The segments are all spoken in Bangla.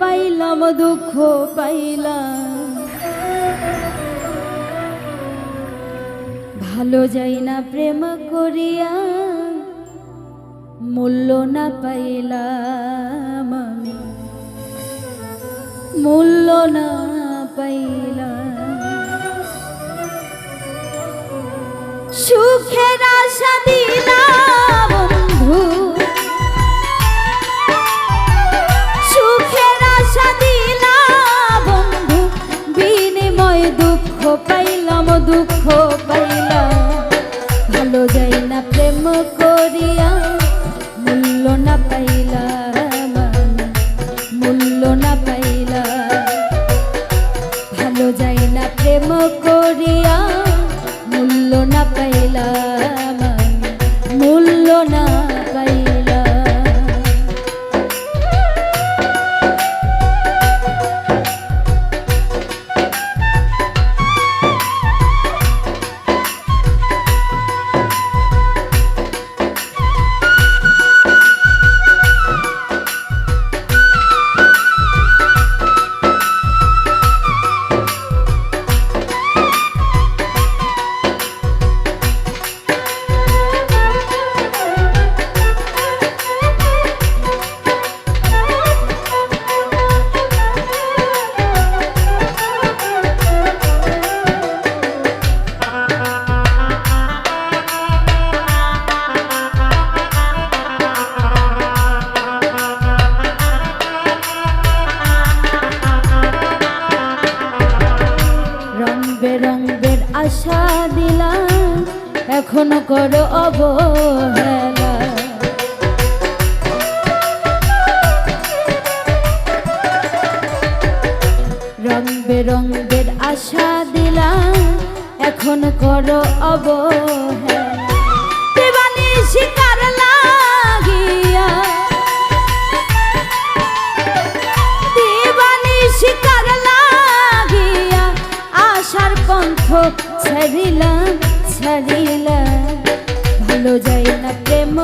পাইলাম, দুঃখ পাইলাম। ভালো যাই না প্রেম করিয়া, মূল্য না পাইলাম আমি। মূল্য না পাইলাম। সুখের আশা পাইলাম, দুঃখ পাইলাম। ভালো যাই না প্রেম করিয়া, মূল্য না পাইলাম, মূল্য না পাইলাম। ভালো যাই না প্রেম করিয়া, মূল্য না পাইলাম। এখনও করো অবহেলা। রং বেরঙের আশা দিলাম, এখন করো অবহেলা। শিকার শিকার লাগিয়া, আশার পন্থ ছাড়িলাম। ছাড়িলাম ভালো যাই না প্রেম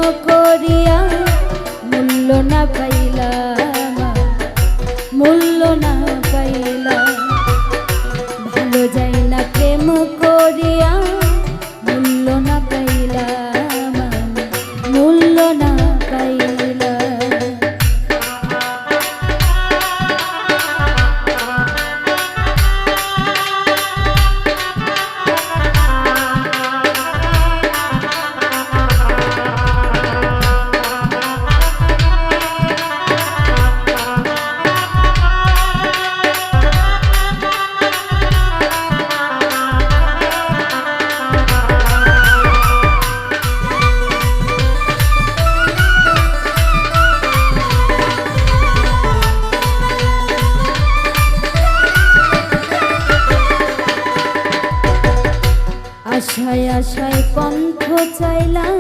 আশায় আশায় পন্থ চাইলাম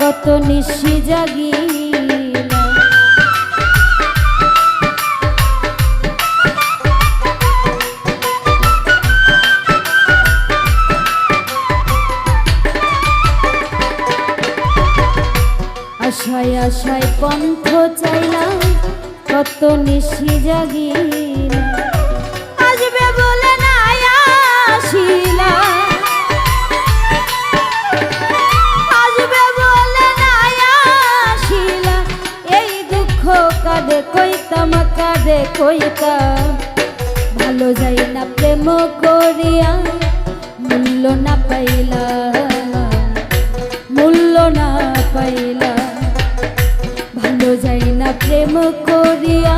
কত নিশি জাগিলাম আশায় আশায় পন্থ চাইলাম কত নিশি জাগিলাম কাঁদে কইতাম ভালো যাই না প্রেম করিয়া, মূল্য না পাইলা। মূল্য না পাইলা। ভালো যাই না প্রেম করিয়া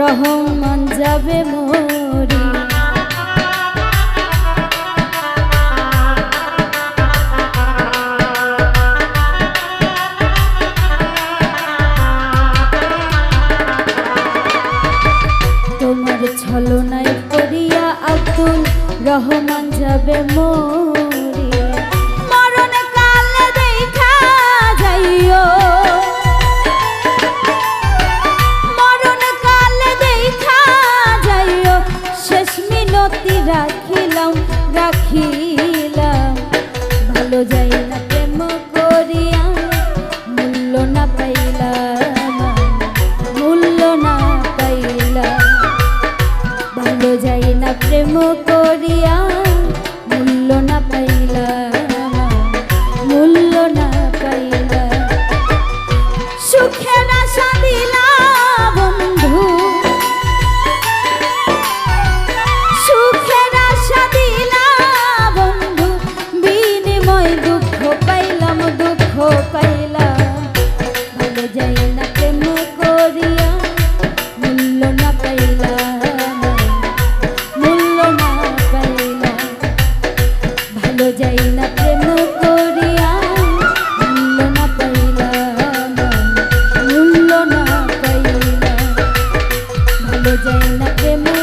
রহমান যাবে মোরে। তোমার ছলনায় করিয়া আব্দুল রহমান যাবে মোর। মিনতি রাখিলাম রাখিলাম। ভালো যাই না প্রেম করিয়া, মূল্য না পাইলাম মূল্য না পাইলাম। ভালো যাই না প্রেম করিয়া যায় না প্রেম